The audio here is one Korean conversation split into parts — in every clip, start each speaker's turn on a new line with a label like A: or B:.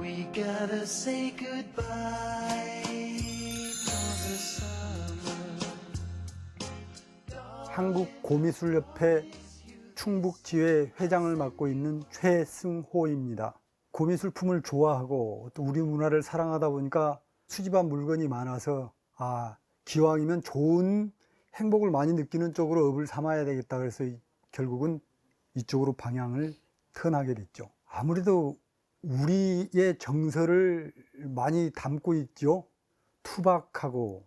A: we gotta say goodbye.
B: 한국 고미술협회 충북 지회 회장을 맡고 있는 최승호입니다. 고미술품을 좋아하고 또 우리 문화를 사랑하다 보니까 수집한 물건이 많아서 아 기왕이면 좋은 행복을 많이 느끼는 쪽으로 업을 삼아야 되겠다 그래서 이- 결국은 이쪽으로 방향을 턴하게 됐죠. 아무래도 우리의 정서를 많이 담고 있죠. 투박하고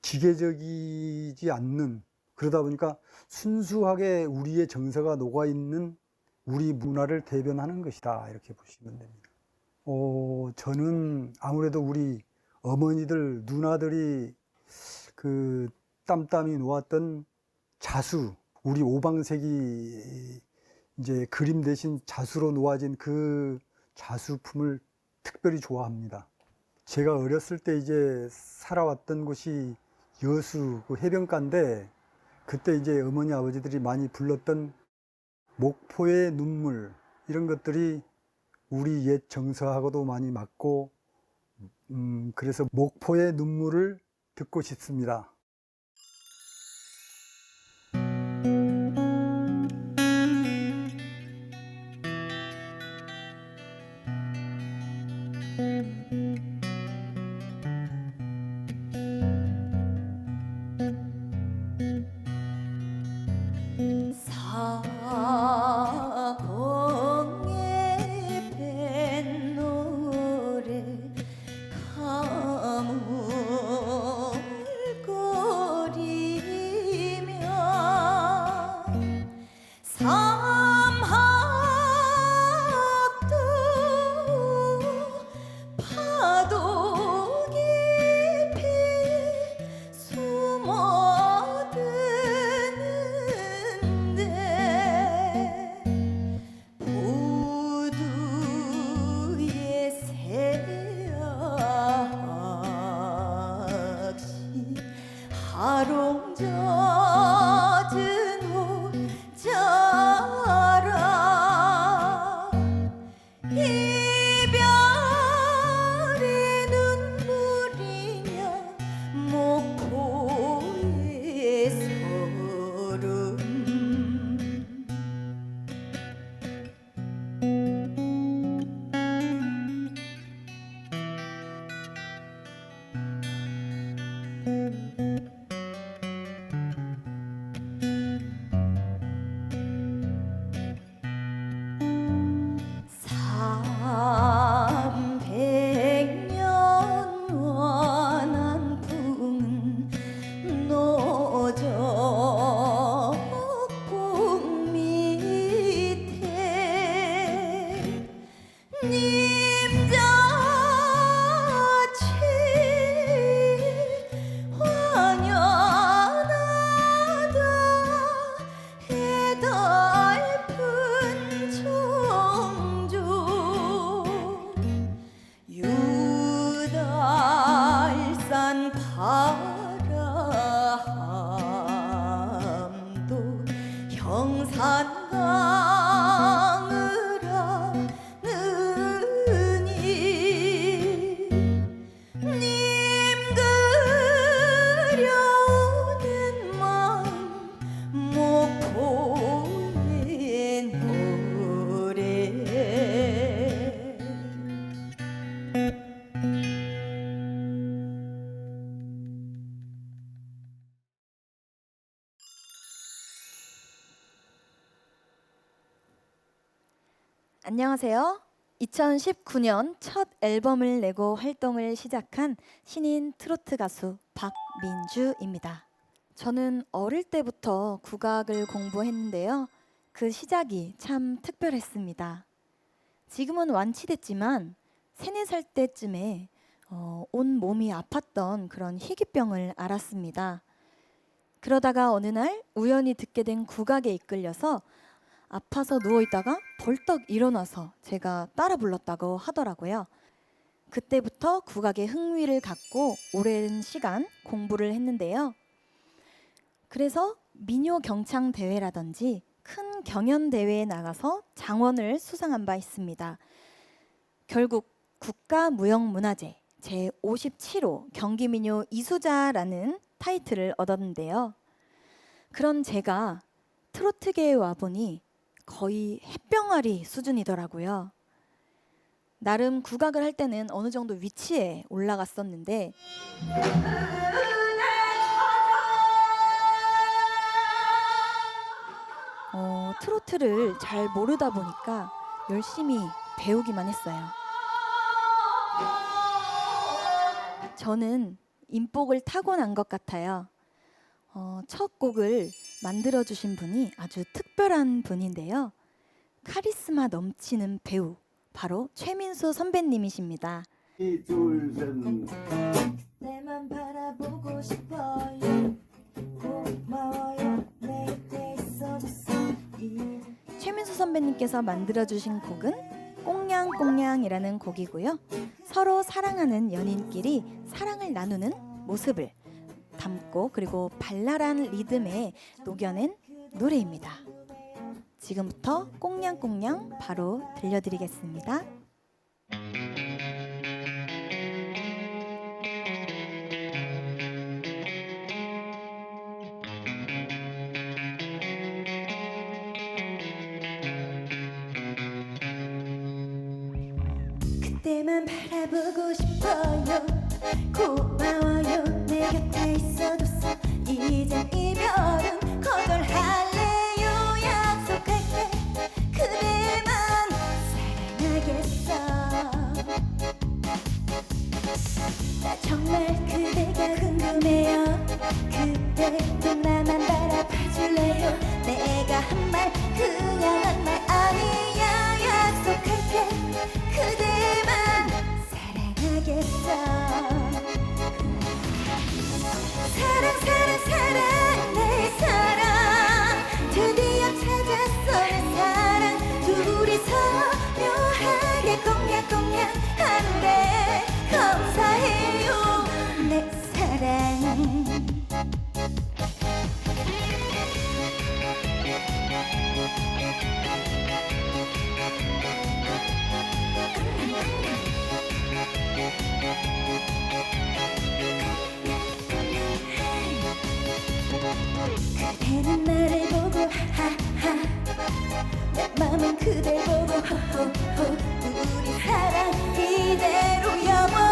B: 기계적이지 않는 그러다 보니까 순수하게 우리의 정서가 녹아 있는 우리 문화를 대변하는 것이다 이렇게 보시면 됩니다. 어, 저는 아무래도 우리 어머니들 누나들이 그 땀땀이 놓았던 자수 우리 오방색이 이제 그림 대신 자수로 놓아진 그 자수품을 특별히 좋아합니다. 제가 어렸을 때 이제 살아왔던 곳이 여수 그 해변가인데 그때 이제 어머니 아버지들이 많이 불렀던 목포의 눈물 이런 것들이 우리 옛 정서하고도 많이 맞고 음 그래서 목포의 눈물을 듣고 싶습니다.
C: 사 안녕하세요. 2019년 첫 앨범을 내고 활동을 시작한 신인 트로트 가수 박민주입니다. 저는 어릴 때부터 국악을 공부했는데요. 그 시작이 참 특별했습니다. 지금은 완치됐지만 세네 살 때쯤에 어, 온 몸이 아팠던 그런 희귀병을 앓았습니다. 그러다가 어느 날 우연히 듣게 된 국악에 이끌려서 아파서 누워 있다가 벌떡 일어나서 제가 따라 불렀다고 하더라고요. 그때부터 국악에 흥미를 갖고 오랜 시간 공부를 했는데요. 그래서 민요 경창 대회라든지 큰 경연 대회에 나가서 장원을 수상한 바 있습니다. 결국
D: 국가무형문화재 제57호 경기민요 이수자라는 타이틀을 얻었는데요. 그런 제가 트로트계에 와보니 거의 햇병아리 수준이더라고요. 나름 국악을 할 때는 어느 정도 위치에 올라갔었는데 어, 트로트를 잘 모르다 보니까 열심히 배우기만 했어요. 저는 인복을 타고난 것 같아요. 어, 첫 곡을 만들어 주신 분이 아주 특별한 분인데요. 카리스마 넘치는 배우 바로 최민수 선배님이십니다.
E: 둘셋
D: 내만 바라보고 싶어요. 고마워요. 내 곁에 있어줘서. 최민수 선배님께서 만들어 주신 곡은 꽁냥꽁냥이라는 곡이고요. 서로 사랑하는 연인끼리 사랑을 나누는 모습을 담고 그리고 발랄한 리듬에 녹여낸 노래입니다. 지금부터 꽁냥꽁냥 바로 들려드리겠습니다. 그대도 나만 바라봐줄래요? 내가 한 말 그냥 한 말 아니야. 약속할게. 그대만 사랑하겠어. 사랑 사랑 사랑 내 사랑. 드디어 찾았어 내 사랑. 둘이서 묘하게 하늘에 감사해요 내 사랑 그대는 나를 보고 하하. 내 맘은 그댈 보고 호호호. 우리 사랑 이대로 영원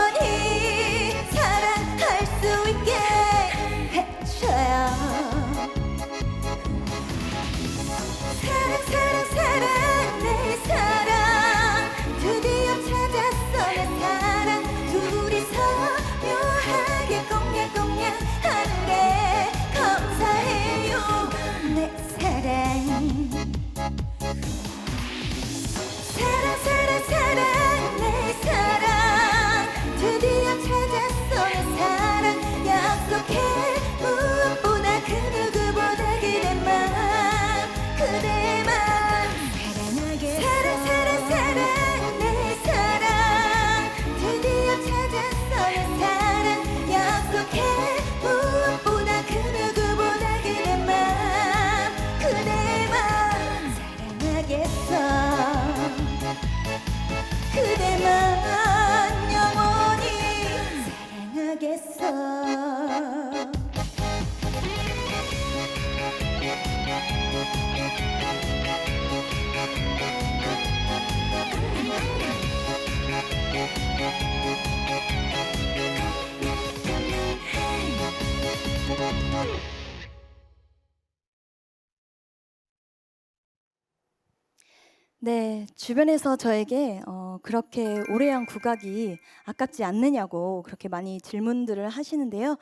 D: 네, 주변에서 저에게 어, 그렇게 오래 한 국악이 아깝지 않느냐고 그렇게 많이 질문들을 하시는데요.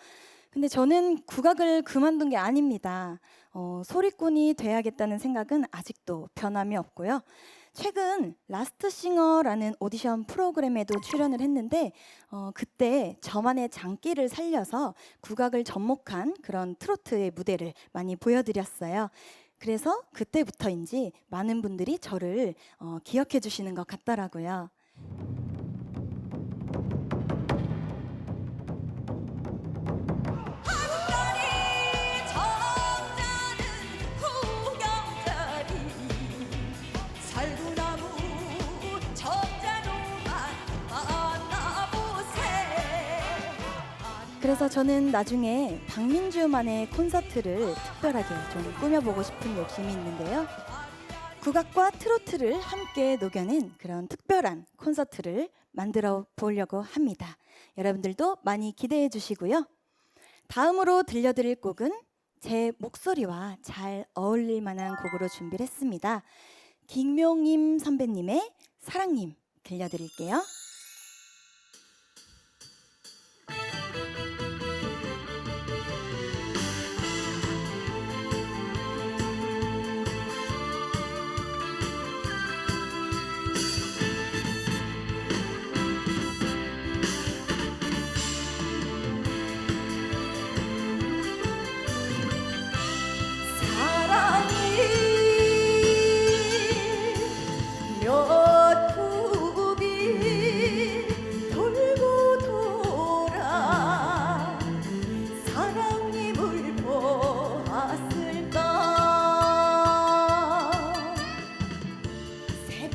D: 근데 저는 국악을 그만둔 게 아닙니다. 어, 소리꾼이 돼야겠다는 생각은 아직도 변함이 없고요. 최근 라스트 싱어라는 오디션 프로그램에도 출연을 했는데 어, 그때 저만의 장기를 살려서 국악을 접목한 그런 트로트의 무대를 많이 보여드렸어요. 그래서 그때부터인지 많은 분들이 저를 어, 기억해 주시는 것 같더라고요.
C: 그래서 저는 나중에 박민주만의 콘서트를 특별하게 좀 꾸며보고 싶은 욕심이 있는데요. 국악과 트로트를 함께 녹여낸 그런 특별한 콘서트를 만들어 보려고 합니다. 여러분들도 많이 기대해 주시고요. 다음으로 들려드릴 곡은 제 목소리와 잘 어울릴 만한 곡으로 준비를 했습니다. 김용임 선배님의 사랑님 들려드릴게요.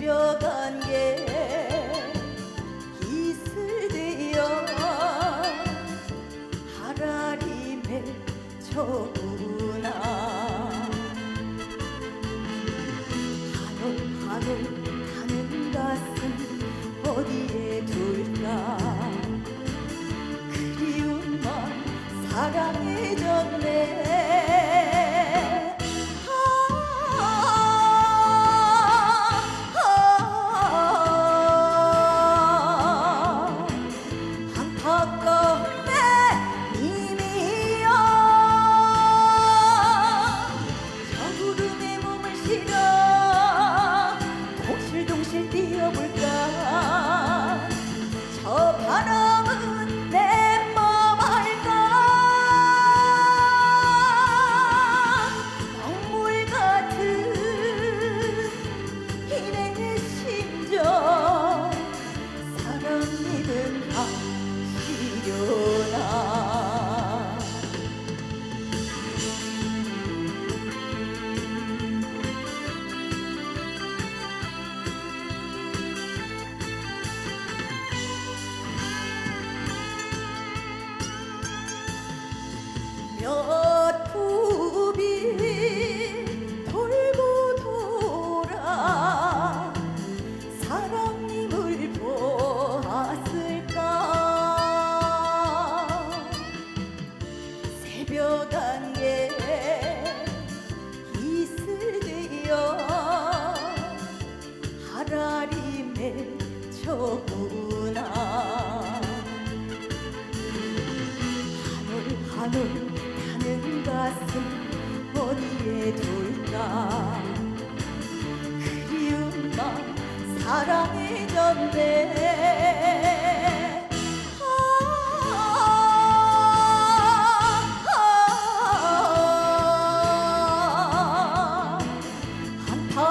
C: 새벽 안개 이슬 되어 하라리 맺혀구나. 한올 한올 타는 가슴 어디에 둘까? 그리운 맘 사랑해졌네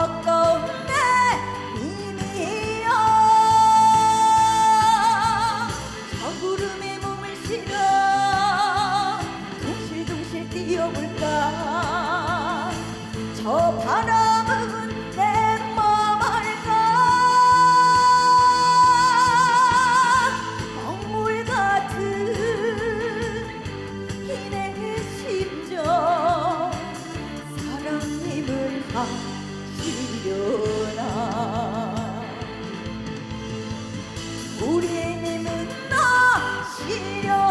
C: 안타 우리 님은 나 시려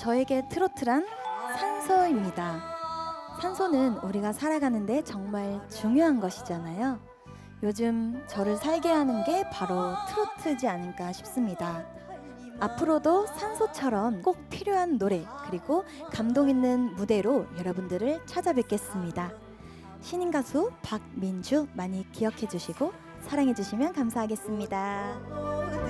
D: 저에게 트로트란 산소입니다. 산소는 우리가 살아가는데 정말 중요한 것이잖아요. 요즘 저를 살게 하는 게 바로 트로트지 않을까 싶습니다. 앞으로도 산소처럼 꼭 필요한 노래 그리고 감동 있는 무대로 여러분들을 찾아뵙겠습니다. 신인 가수 박민주 많이 기억해 주시고 사랑해 주시면 감사하겠습니다.